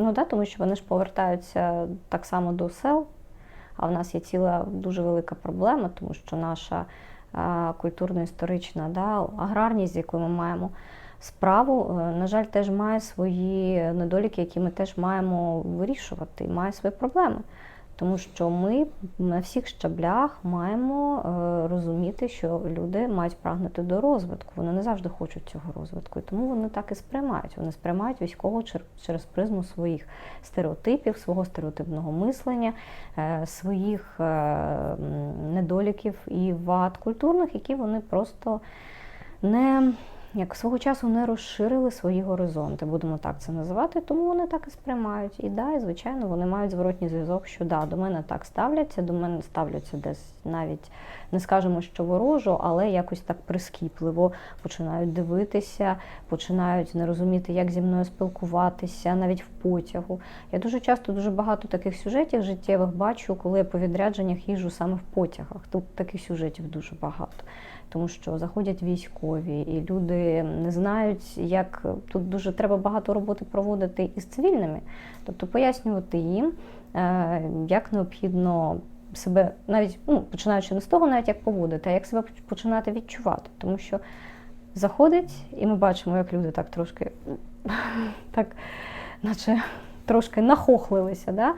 Ну да, тому що вони ж повертаються так само до сел. А в нас є ціла дуже велика проблема, тому що наша культурно-історична да, аграрність, з якою ми маємо справу, е, на жаль, теж має свої недоліки, які ми теж маємо вирішувати, має свої проблеми. Тому що ми на всіх щаблях маємо е, розуміти, що люди мають прагнути до розвитку. Вони не завжди хочуть цього розвитку, і тому вони так і сприймають. Вони сприймають військового через призму своїх стереотипів, свого стереотипного мислення, е, своїх е, недоліків і вад культурних, які вони просто не як свого часу не розширили свої горизонти, будемо так це називати, тому вони так і сприймають. І да, і звичайно, вони мають зворотній зв'язок, що да, до мене так ставляться, до мене ставляться десь навіть не скажемо, що ворожо, але якось так прискіпливо починають дивитися, починають не розуміти, як зі мною спілкуватися, навіть в потягу. Я дуже часто дуже багато таких сюжетів життєвих бачу, коли я по відрядженнях їжджу саме в потягах. Тут таких сюжетів дуже багато тому що заходять військові, і люди не знають, як тут дуже треба багато роботи проводити із цивільними, тобто пояснювати їм, е, як необхідно себе навіть ну, починаючи не з того, навіть як поводити, а як себе починати відчувати. Тому що заходить, і ми бачимо, як люди так трошки так, наче трошки нахохлилися. Да?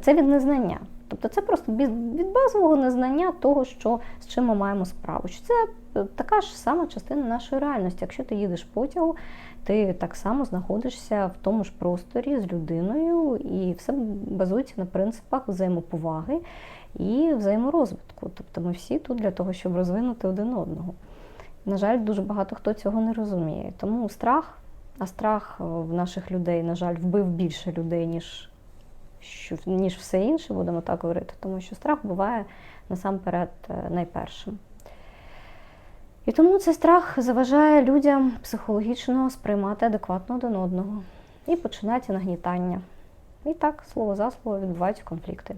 Це від незнання. Тобто це просто від базового незнання того, що, з чим ми маємо справу. Що це е, така ж сама частина нашої реальності. Якщо ти їдеш потягу, ти так само знаходишся в тому ж просторі з людиною, і все базується на принципах взаємоповаги і взаєморозвитку. Тобто ми всі тут для того, щоб розвинути один одного. На жаль, дуже багато хто цього не розуміє. Тому страх, а страх е, в наших людей, на жаль, вбив більше людей, ніж що, ніж все інше, будемо так говорити, тому що страх буває насамперед е, найпершим. І тому цей страх заважає людям психологічно сприймати адекватно один одного. І починається нагнітання. І так, слово за слово, відбуваються конфлікти.